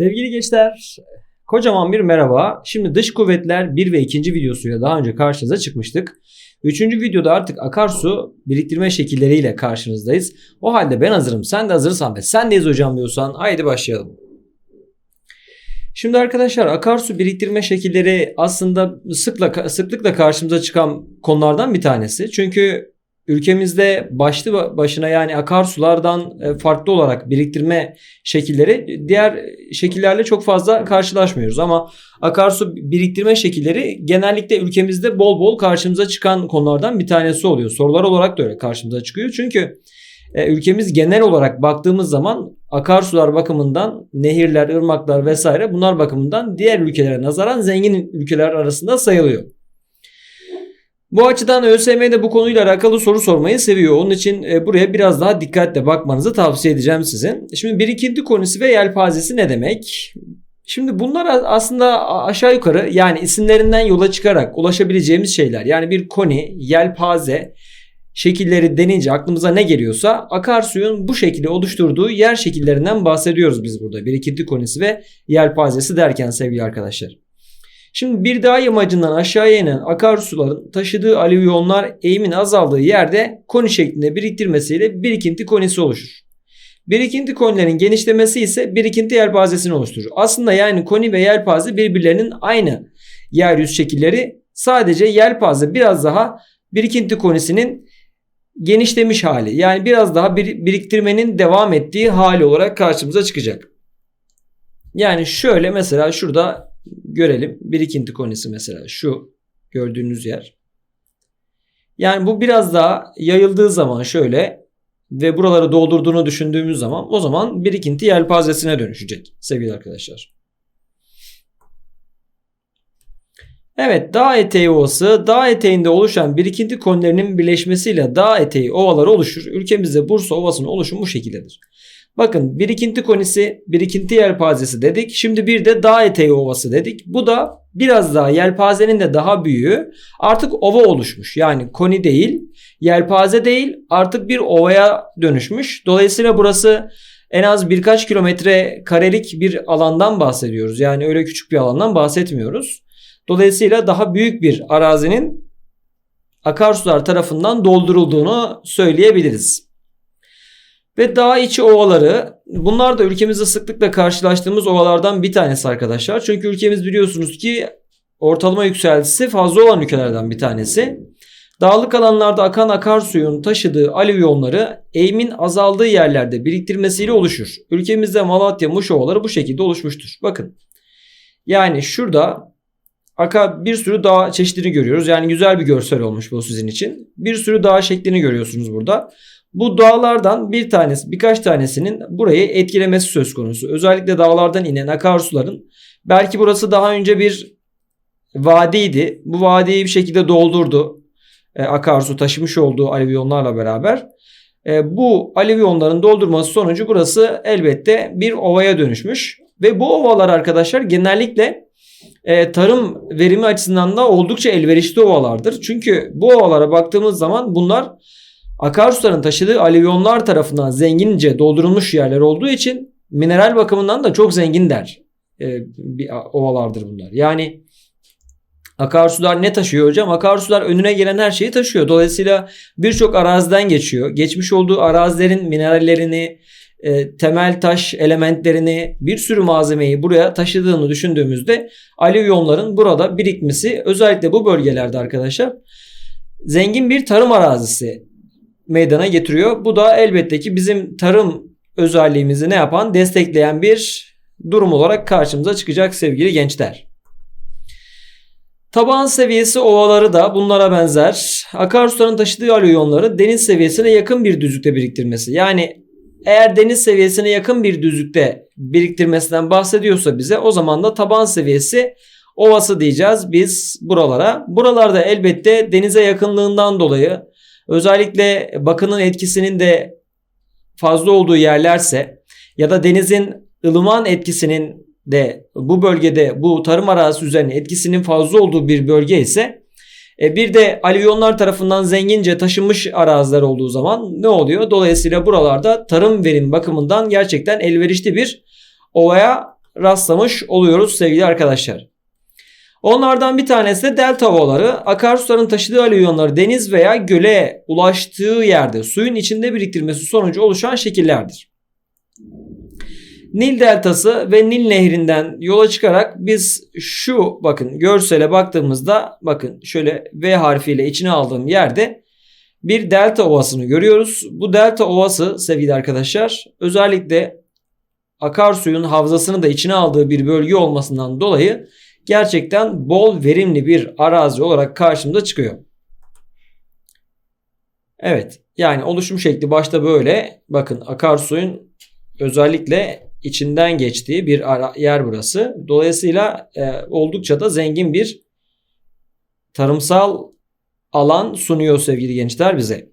Sevgili gençler, kocaman bir merhaba. Şimdi dış kuvvetler 1 ve 2. videosuyla daha önce karşınıza çıkmıştık. Üçüncü videoda artık akarsu biriktirme şekilleriyle karşınızdayız. O halde ben hazırım, sen de hazırsan ve sen deyiz hocam diyorsan haydi başlayalım. Şimdi arkadaşlar akarsu biriktirme şekilleri aslında sıkla, sıklıkla karşımıza çıkan konulardan bir tanesi. Çünkü ülkemizde başlı başına yani akarsulardan e, farklı olarak biriktirme şekilleri diğer şekillerle çok fazla karşılaşmıyoruz ama akarsu biriktirme şekilleri genellikle ülkemizde bol bol karşımıza çıkan konulardan bir tanesi oluyor. Sorular olarak da öyle karşımıza çıkıyor. Çünkü e, ülkemiz genel olarak baktığımız zaman akarsular bakımından nehirler, ırmaklar vesaire bunlar bakımından diğer ülkelere nazaran zengin ülkeler arasında sayılıyor. Bu açıdan ÖSYM de bu konuyla alakalı soru sormayı seviyor. Onun için e, buraya biraz daha dikkatle bakmanızı tavsiye edeceğim sizin. Şimdi birikinti konisi ve yelpazesi ne demek? Şimdi bunlar aslında aşağı yukarı yani isimlerinden yola çıkarak ulaşabileceğimiz şeyler. Yani bir koni, yelpaze şekilleri denince aklımıza ne geliyorsa akarsuyun bu şekilde oluşturduğu yer şekillerinden bahsediyoruz biz burada. Birikinti konisi ve yelpazesi derken sevgili arkadaşlar. Şimdi bir dağ yamacından aşağıya inen akarsuların taşıdığı alüvyonlar eğimin azaldığı yerde koni şeklinde biriktirmesiyle birikinti konisi oluşur. Birikinti konilerin genişlemesi ise birikinti yelpazesini oluşturur. Aslında yani koni ve yelpaze birbirlerinin aynı yeryüzü şekilleri sadece yelpaze biraz daha birikinti konisinin genişlemiş hali. Yani biraz daha bir, biriktirmenin devam ettiği hali olarak karşımıza çıkacak. Yani şöyle mesela şurada görelim. Birikinti konisi mesela şu gördüğünüz yer. Yani bu biraz daha yayıldığı zaman şöyle ve buraları doldurduğunu düşündüğümüz zaman o zaman birikinti yelpazesine dönüşecek sevgili arkadaşlar. Evet dağ eteği ovası dağ eteğinde oluşan birikinti konilerinin birleşmesiyle dağ eteği ovaları oluşur. Ülkemizde Bursa Ovası'nın oluşumu bu şekildedir. Bakın birikinti konisi, birikinti yelpazesi dedik. Şimdi bir de dağ eteği ovası dedik. Bu da biraz daha yelpazenin de daha büyüğü artık ova oluşmuş. Yani koni değil, yelpaze değil artık bir ovaya dönüşmüş. Dolayısıyla burası en az birkaç kilometre karelik bir alandan bahsediyoruz. Yani öyle küçük bir alandan bahsetmiyoruz. Dolayısıyla daha büyük bir arazinin akarsular tarafından doldurulduğunu söyleyebiliriz. Ve dağ içi ovaları bunlar da ülkemizde sıklıkla karşılaştığımız ovalardan bir tanesi arkadaşlar. Çünkü ülkemiz biliyorsunuz ki ortalama yükseltisi fazla olan ülkelerden bir tanesi. Dağlık alanlarda akan akarsuyun taşıdığı alüvyonları eğimin azaldığı yerlerde biriktirmesiyle oluşur. Ülkemizde Malatya, Muş ovaları bu şekilde oluşmuştur. Bakın yani şurada aka bir sürü dağ çeşidini görüyoruz. Yani güzel bir görsel olmuş bu sizin için. Bir sürü dağ şeklini görüyorsunuz burada. Bu dağlardan bir tanesi birkaç tanesinin burayı etkilemesi söz konusu. Özellikle dağlardan inen akarsuların belki burası daha önce bir vadiydi. Bu vadiyi bir şekilde doldurdu. E, akarsu taşımış olduğu alüvyonlarla beraber. E, bu alüvyonların doldurması sonucu burası elbette bir ovaya dönüşmüş. Ve bu ovalar arkadaşlar genellikle e, tarım verimi açısından da oldukça elverişli ovalardır. Çünkü bu ovalara baktığımız zaman bunlar akarsuların taşıdığı alüvyonlar tarafından zengince doldurulmuş yerler olduğu için mineral bakımından da çok zengin der. E, bir ovalardır bunlar. Yani akarsular ne taşıyor hocam? Akarsular önüne gelen her şeyi taşıyor. Dolayısıyla birçok araziden geçiyor. Geçmiş olduğu arazilerin minerallerini, e, temel taş elementlerini, bir sürü malzemeyi buraya taşıdığını düşündüğümüzde alüvyonların burada birikmesi özellikle bu bölgelerde arkadaşlar zengin bir tarım arazisi meydana getiriyor. Bu da elbette ki bizim tarım özelliğimizi ne yapan destekleyen bir durum olarak karşımıza çıkacak sevgili gençler. Taban seviyesi ovaları da bunlara benzer. Akarsuların taşıdığı alüvyonları deniz seviyesine yakın bir düzlükte biriktirmesi. Yani eğer deniz seviyesine yakın bir düzlükte biriktirmesinden bahsediyorsa bize o zaman da taban seviyesi ovası diyeceğiz biz buralara. Buralarda elbette denize yakınlığından dolayı özellikle bakının etkisinin de fazla olduğu yerlerse ya da denizin ılıman etkisinin de bu bölgede bu tarım arazisi üzerine etkisinin fazla olduğu bir bölge ise e bir de alüvyonlar tarafından zengince taşınmış araziler olduğu zaman ne oluyor? Dolayısıyla buralarda tarım verim bakımından gerçekten elverişli bir ovaya rastlamış oluyoruz sevgili arkadaşlar. Onlardan bir tanesi de delta ovaları. Akarsuların taşıdığı alüvyonları deniz veya göle ulaştığı yerde suyun içinde biriktirmesi sonucu oluşan şekillerdir. Nil deltası ve Nil nehrinden yola çıkarak biz şu bakın görsele baktığımızda bakın şöyle V harfiyle içine aldığım yerde bir delta ovasını görüyoruz. Bu delta ovası sevgili arkadaşlar özellikle akarsuyun havzasını da içine aldığı bir bölge olmasından dolayı gerçekten bol verimli bir arazi olarak karşımıza çıkıyor. Evet yani oluşum şekli başta böyle. Bakın akarsuyun özellikle içinden geçtiği bir yer burası. Dolayısıyla e, oldukça da zengin bir tarımsal alan sunuyor sevgili gençler bize.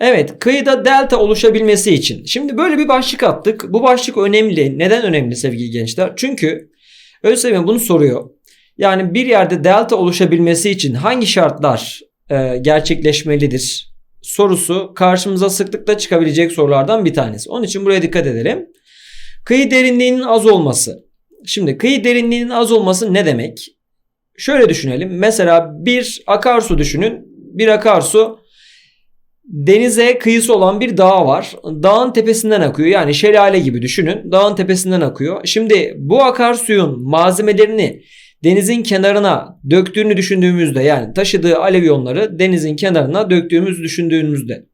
Evet kıyıda delta oluşabilmesi için. Şimdi böyle bir başlık attık. Bu başlık önemli. Neden önemli sevgili gençler? Çünkü ÖSYM bunu soruyor. Yani bir yerde delta oluşabilmesi için hangi şartlar e, gerçekleşmelidir? Sorusu karşımıza sıklıkla çıkabilecek sorulardan bir tanesi. Onun için buraya dikkat edelim. Kıyı derinliğinin az olması. Şimdi kıyı derinliğinin az olması ne demek? Şöyle düşünelim. Mesela bir akarsu düşünün. Bir akarsu denize kıyısı olan bir dağ var. Dağın tepesinden akıyor. Yani şelale gibi düşünün. Dağın tepesinden akıyor. Şimdi bu akarsuyun malzemelerini denizin kenarına döktüğünü düşündüğümüzde yani taşıdığı alevyonları denizin kenarına döktüğümüz düşündüğümüzde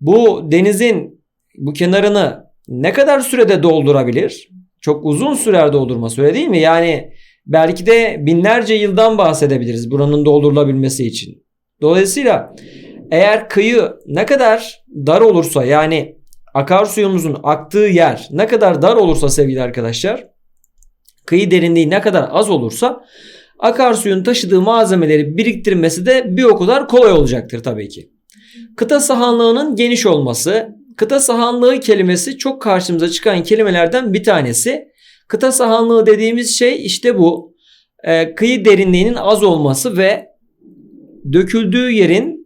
bu denizin bu kenarını ne kadar sürede doldurabilir? Çok uzun sürer doldurması öyle değil mi? Yani belki de binlerce yıldan bahsedebiliriz buranın doldurulabilmesi için. Dolayısıyla eğer kıyı ne kadar dar olursa yani akarsuyumuzun aktığı yer ne kadar dar olursa sevgili arkadaşlar kıyı derinliği ne kadar az olursa akarsuyun taşıdığı malzemeleri biriktirmesi de bir o kadar kolay olacaktır tabii ki. Kıta sahanlığının geniş olması, kıta sahanlığı kelimesi çok karşımıza çıkan kelimelerden bir tanesi. Kıta sahanlığı dediğimiz şey işte bu. E, kıyı derinliğinin az olması ve döküldüğü yerin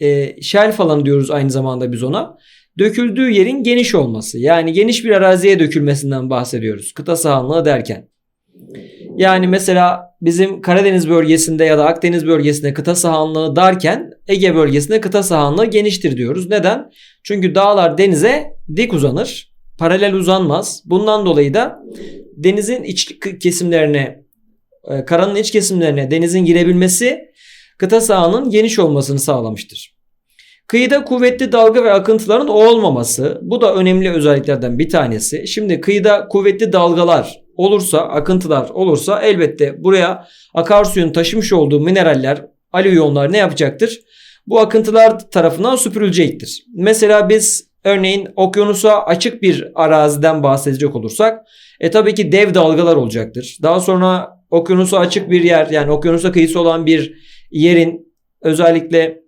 e, şelf alanı diyoruz aynı zamanda biz ona. Döküldüğü yerin geniş olması. Yani geniş bir araziye dökülmesinden bahsediyoruz. Kıta sahanlığı derken. Yani mesela bizim Karadeniz bölgesinde ya da Akdeniz bölgesinde kıta sahanlığı darken Ege bölgesinde kıta sahanlığı geniştir diyoruz. Neden? Çünkü dağlar denize dik uzanır. Paralel uzanmaz. Bundan dolayı da denizin iç kesimlerine, e, karanın iç kesimlerine denizin girebilmesi kıta sahanın geniş olmasını sağlamıştır. Kıyıda kuvvetli dalga ve akıntıların olmaması bu da önemli özelliklerden bir tanesi. Şimdi kıyıda kuvvetli dalgalar olursa, akıntılar olursa elbette buraya akarsuyun taşımış olduğu mineraller, alüvyonlar ne yapacaktır? Bu akıntılar tarafından süpürülecektir. Mesela biz örneğin okyanusa açık bir araziden bahsedecek olursak e tabii ki dev dalgalar olacaktır. Daha sonra okyanusa açık bir yer yani okyanusa kıyısı olan bir yerin özellikle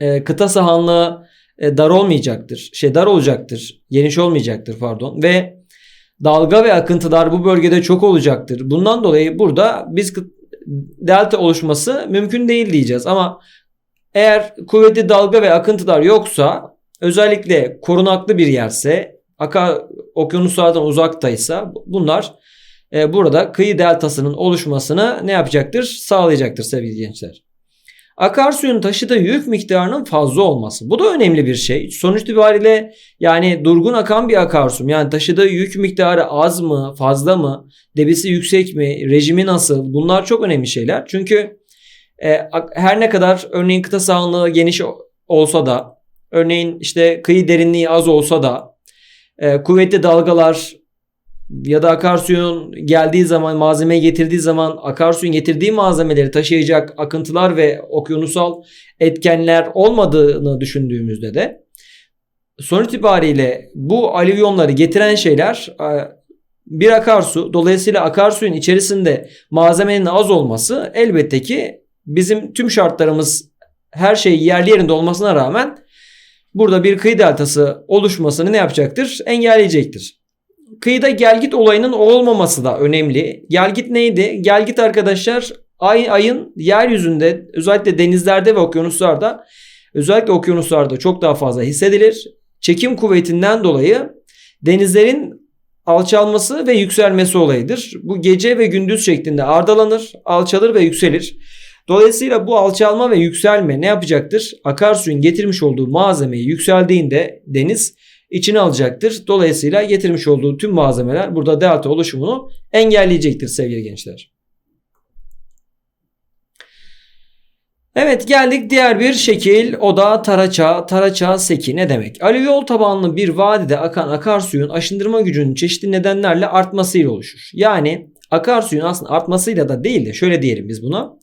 e, kıta sahanlığı e, dar olmayacaktır. Şey dar olacaktır. Geniş olmayacaktır pardon. Ve dalga ve akıntılar bu bölgede çok olacaktır. Bundan dolayı burada biz delta oluşması mümkün değil diyeceğiz. Ama eğer kuvvetli dalga ve akıntılar yoksa özellikle korunaklı bir yerse aka okyanuslardan uzaktaysa bunlar e, burada kıyı deltasının oluşmasını ne yapacaktır? Sağlayacaktır sevgili gençler. Akarsuyun taşıdığı yük miktarının fazla olması. Bu da önemli bir şey. Sonuç itibariyle yani durgun akan bir akarsum. Yani taşıdığı yük miktarı az mı, fazla mı, debisi yüksek mi, rejimi nasıl? Bunlar çok önemli şeyler. Çünkü e, her ne kadar örneğin kıta sahanlığı geniş olsa da, örneğin işte kıyı derinliği az olsa da, e, kuvvetli dalgalar ya da akarsuyun geldiği zaman malzemeyi getirdiği zaman akarsuyun getirdiği malzemeleri taşıyacak akıntılar ve okyanusal etkenler olmadığını düşündüğümüzde de sonuç itibariyle bu alüvyonları getiren şeyler e, bir akarsu dolayısıyla akarsuyun içerisinde malzemenin az olması elbette ki bizim tüm şartlarımız her şey yerli yerinde olmasına rağmen burada bir kıyı deltası oluşmasını ne yapacaktır? Engelleyecektir kıyıda gelgit olayının olmaması da önemli. Gelgit neydi? Gelgit arkadaşlar ay, ayın yeryüzünde özellikle denizlerde ve okyanuslarda özellikle okyanuslarda çok daha fazla hissedilir. çekim kuvvetinden dolayı denizlerin alçalması ve yükselmesi olayıdır. Bu gece ve gündüz şeklinde ardalanır, alçalır ve yükselir. Dolayısıyla bu alçalma ve yükselme ne yapacaktır? Akarsuyun getirmiş olduğu malzemeyi yükseldiğinde deniz içine alacaktır. Dolayısıyla getirmiş olduğu tüm malzemeler burada delta oluşumunu engelleyecektir sevgili gençler. Evet geldik diğer bir şekil o da taraça, taraça seki ne demek? Alüvyol tabanlı bir vadide akan akarsuyun aşındırma gücünün çeşitli nedenlerle artmasıyla oluşur. Yani akarsuyun aslında artmasıyla da değil de şöyle diyelim biz buna.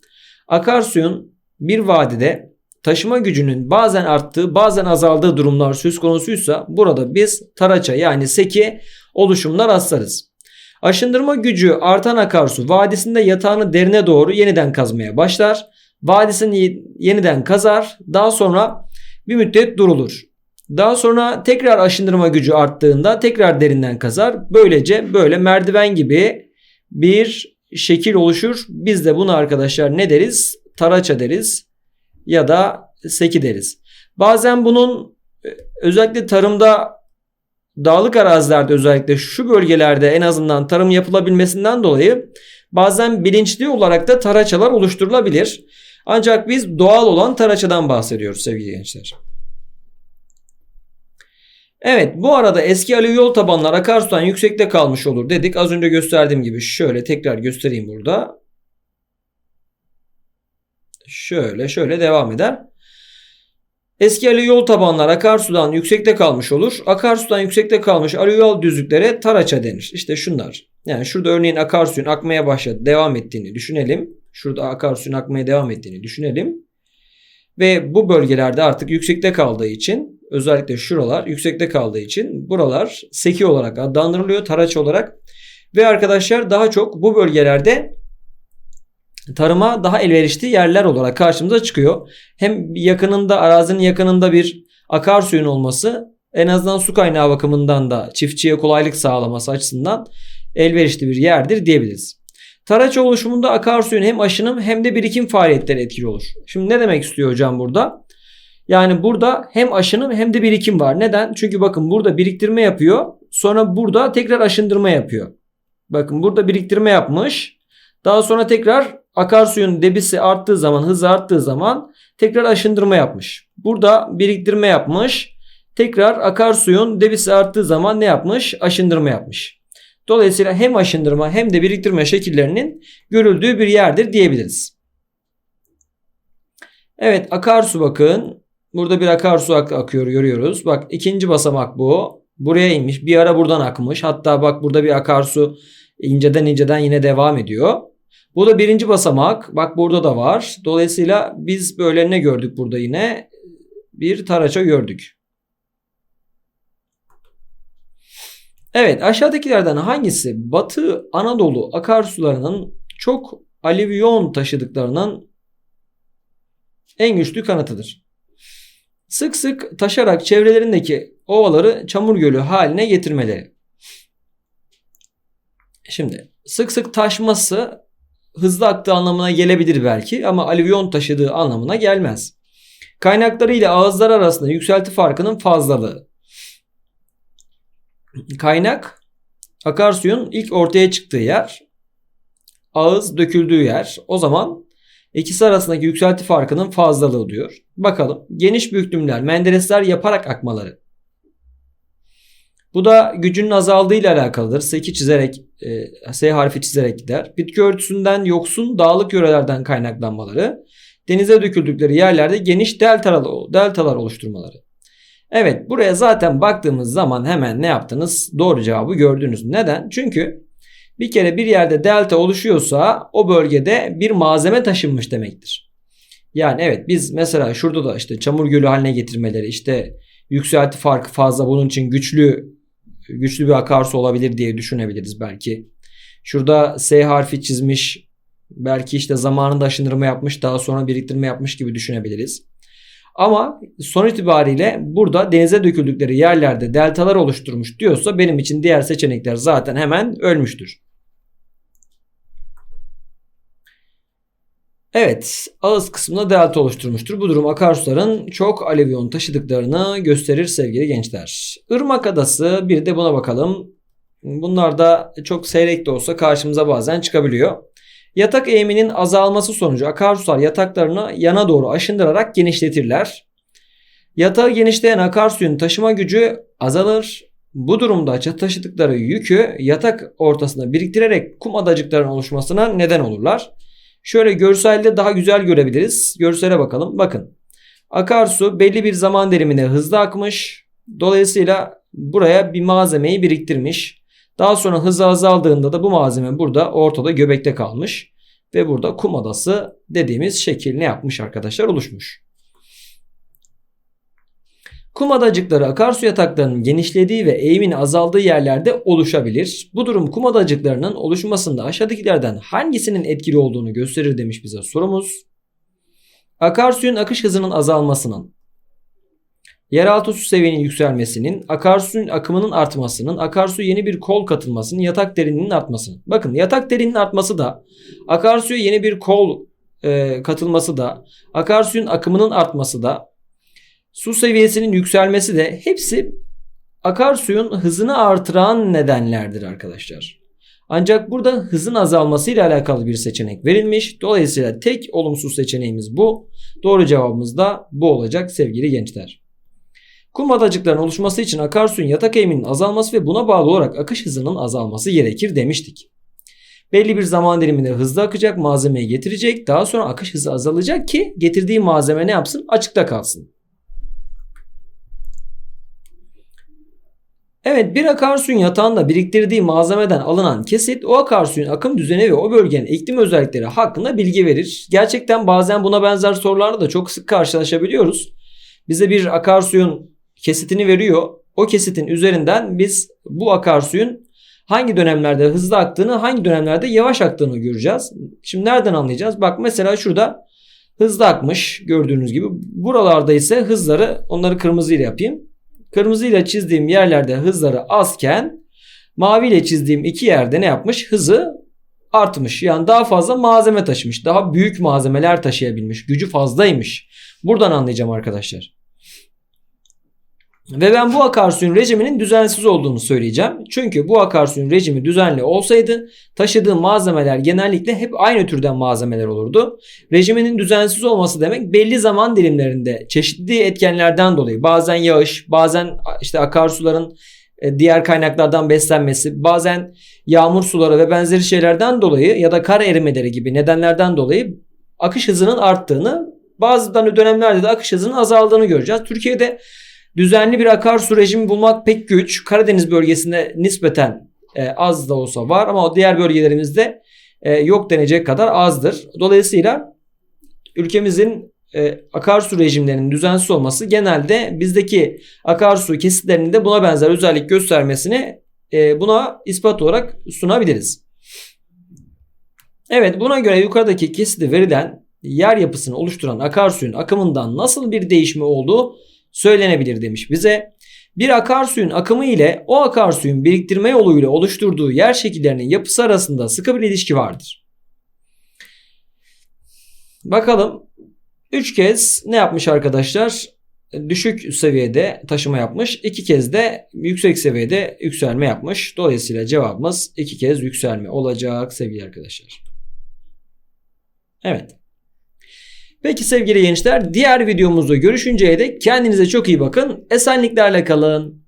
Akarsuyun bir vadide taşıma gücünün bazen arttığı bazen azaldığı durumlar söz konusuysa burada biz taraça yani seki oluşumlar rastlarız. Aşındırma gücü artan akarsu vadisinde yatağını derine doğru yeniden kazmaya başlar. Vadisini yeniden kazar. Daha sonra bir müddet durulur. Daha sonra tekrar aşındırma gücü arttığında tekrar derinden kazar. Böylece böyle merdiven gibi bir şekil oluşur. Biz de bunu arkadaşlar ne deriz? Taraça deriz ya da seki deriz. Bazen bunun e, özellikle tarımda dağlık arazilerde özellikle şu bölgelerde en azından tarım yapılabilmesinden dolayı bazen bilinçli olarak da taraçalar oluşturulabilir. Ancak biz doğal olan taraçadan bahsediyoruz sevgili gençler. Evet bu arada eski alüvyol tabanlar akarsudan yüksekte kalmış olur dedik. Az önce gösterdiğim gibi şöyle tekrar göstereyim burada. Şöyle şöyle devam eder. Eski alüvyol tabanlar akarsudan yüksekte kalmış olur. Akarsudan yüksekte kalmış alüvyol düzlüklere taraça denir. İşte şunlar. Yani şurada örneğin akarsuyun akmaya başladı, devam ettiğini düşünelim. Şurada akarsuyun akmaya devam ettiğini düşünelim. Ve bu bölgelerde artık yüksekte kaldığı için özellikle şuralar yüksekte kaldığı için buralar seki olarak adlandırılıyor taraç olarak. Ve arkadaşlar daha çok bu bölgelerde tarıma daha elverişli yerler olarak karşımıza çıkıyor. Hem yakınında arazinin yakınında bir akarsuyun olması en azından su kaynağı bakımından da çiftçiye kolaylık sağlaması açısından elverişli bir yerdir diyebiliriz. Taraç oluşumunda akarsuyun hem aşınım hem de birikim faaliyetleri etkili olur. Şimdi ne demek istiyor hocam burada? Yani burada hem aşınım hem de birikim var. Neden? Çünkü bakın burada biriktirme yapıyor. Sonra burada tekrar aşındırma yapıyor. Bakın burada biriktirme yapmış. Daha sonra tekrar akarsuyun debisi arttığı zaman, hızı arttığı zaman tekrar aşındırma yapmış. Burada biriktirme yapmış. Tekrar akarsuyun debisi arttığı zaman ne yapmış? Aşındırma yapmış. Dolayısıyla hem aşındırma hem de biriktirme şekillerinin görüldüğü bir yerdir diyebiliriz. Evet akarsu bakın. Burada bir akarsu ak akıyor görüyoruz. Bak ikinci basamak bu. Buraya inmiş. Bir ara buradan akmış. Hatta bak burada bir akarsu inceden inceden yine devam ediyor. Bu da birinci basamak. Bak burada da var. Dolayısıyla biz böyle ne gördük burada yine? Bir taraça gördük. Evet aşağıdakilerden hangisi Batı Anadolu akarsularının çok alüvyon taşıdıklarının en güçlü kanıtıdır? Sık sık taşarak çevrelerindeki ovaları çamur gölü haline getirmeleri. Şimdi sık sık taşması hızlı aktığı anlamına gelebilir belki ama alüvyon taşıdığı anlamına gelmez. Kaynakları ile ağızlar arasında yükselti farkının fazlalığı. Kaynak akarsuyun ilk ortaya çıktığı yer. Ağız döküldüğü yer. O zaman ikisi arasındaki yükselti farkının fazlalığı diyor. Bakalım geniş büyüklümler menderesler yaparak akmaları. Bu da gücünün azaldığı ile alakalıdır. Seki çizerek, e, S harfi çizerek gider. Bitki örtüsünden yoksun dağlık yörelerden kaynaklanmaları. Denize döküldükleri yerlerde geniş deltalar, deltalar oluşturmaları. Evet buraya zaten baktığımız zaman hemen ne yaptınız? Doğru cevabı gördünüz. Neden? Çünkü bir kere bir yerde delta oluşuyorsa o bölgede bir malzeme taşınmış demektir. Yani evet biz mesela şurada da işte çamur gölü haline getirmeleri işte yükselti farkı fazla bunun için güçlü güçlü bir akarsu olabilir diye düşünebiliriz belki. Şurada S harfi çizmiş belki işte zamanında aşındırma yapmış daha sonra biriktirme yapmış gibi düşünebiliriz. Ama son itibariyle burada denize döküldükleri yerlerde deltalar oluşturmuş diyorsa benim için diğer seçenekler zaten hemen ölmüştür. Evet, ağız kısmında delta oluşturmuştur. Bu durum akarsuların çok alevyon taşıdıklarını gösterir sevgili gençler. Irmak adası bir de buna bakalım. Bunlar da çok seyrek de olsa karşımıza bazen çıkabiliyor. Yatak eğiminin azalması sonucu akarsular yataklarını yana doğru aşındırarak genişletirler. Yatağı genişleyen akarsuyun taşıma gücü azalır. Bu durumda taşıdıkları yükü yatak ortasında biriktirerek kum adacıklarının oluşmasına neden olurlar. Şöyle görselde daha güzel görebiliriz. Görsele bakalım. Bakın. Akarsu belli bir zaman dilimine hızlı akmış. Dolayısıyla buraya bir malzemeyi biriktirmiş. Daha sonra hızı azaldığında da bu malzeme burada ortada göbekte kalmış. Ve burada kum adası dediğimiz şekil ne yapmış arkadaşlar oluşmuş. Kum adacıkları akarsu yataklarının genişlediği ve eğimin azaldığı yerlerde oluşabilir. Bu durum kum adacıklarının oluşmasında aşağıdakilerden hangisinin etkili olduğunu gösterir demiş bize sorumuz. Akarsuyun akış hızının azalmasının, yeraltı su seviyenin yükselmesinin, akarsuyun akımının artmasının, akarsu yeni bir kol katılmasının, yatak derinliğinin artmasının. Bakın yatak derinliğinin artması da, akarsuya yeni bir kol e, katılması da, akarsuyun akımının artması da, su seviyesinin yükselmesi de hepsi akarsuyun hızını artıran nedenlerdir arkadaşlar. Ancak burada hızın azalmasıyla alakalı bir seçenek verilmiş. Dolayısıyla tek olumsuz seçeneğimiz bu. Doğru cevabımız da bu olacak sevgili gençler. Kum adacıkların oluşması için akarsuyun yatak eğiminin azalması ve buna bağlı olarak akış hızının azalması gerekir demiştik. Belli bir zaman diliminde hızlı akacak malzemeyi getirecek. Daha sonra akış hızı azalacak ki getirdiği malzeme ne yapsın? Açıkta kalsın. Evet bir akarsuyun yatağında biriktirdiği malzemeden alınan kesit o akarsuyun akım düzeni ve o bölgenin iklim özellikleri hakkında bilgi verir. Gerçekten bazen buna benzer sorularla da çok sık karşılaşabiliyoruz. Bize bir akarsuyun kesitini veriyor. O kesitin üzerinden biz bu akarsuyun hangi dönemlerde hızlı aktığını, hangi dönemlerde yavaş aktığını göreceğiz. Şimdi nereden anlayacağız? Bak mesela şurada hızlı akmış gördüğünüz gibi. Buralarda ise hızları onları kırmızı ile yapayım. Kırmızı ile çizdiğim yerlerde hızları azken mavi ile çizdiğim iki yerde ne yapmış? Hızı artmış. Yani daha fazla malzeme taşımış. Daha büyük malzemeler taşıyabilmiş. Gücü fazlaymış. Buradan anlayacağım arkadaşlar. Ve ben bu akarsuyun rejiminin düzensiz olduğunu söyleyeceğim. Çünkü bu akarsuyun rejimi düzenli olsaydı taşıdığı malzemeler genellikle hep aynı türden malzemeler olurdu. Rejiminin düzensiz olması demek belli zaman dilimlerinde çeşitli etkenlerden dolayı bazen yağış, bazen işte akarsuların e, diğer kaynaklardan beslenmesi, bazen yağmur suları ve benzeri şeylerden dolayı ya da kar erimeleri gibi nedenlerden dolayı akış hızının arttığını, bazı dönemlerde de akış hızının azaldığını göreceğiz. Türkiye'de Düzenli bir akarsu rejimi bulmak pek güç. Karadeniz bölgesinde nispeten e, az da olsa var ama diğer bölgelerimizde e, yok denecek kadar azdır. Dolayısıyla ülkemizin e, akarsu rejimlerinin düzensiz olması genelde bizdeki akarsu kesitlerinin de buna benzer özellik göstermesini e, buna ispat olarak sunabiliriz. Evet buna göre yukarıdaki kesiti verilen yer yapısını oluşturan akarsuyun akımından nasıl bir değişme olduğu söylenebilir demiş bize. Bir akarsuyun akımı ile o akarsuyun biriktirme yoluyla oluşturduğu yer şekillerinin yapısı arasında sıkı bir ilişki vardır. Bakalım 3 kez ne yapmış arkadaşlar? Düşük seviyede taşıma yapmış. 2 kez de yüksek seviyede yükselme yapmış. Dolayısıyla cevabımız 2 kez yükselme olacak sevgili arkadaşlar. Evet. Peki sevgili gençler diğer videomuzda görüşünceye dek kendinize çok iyi bakın. Esenliklerle kalın.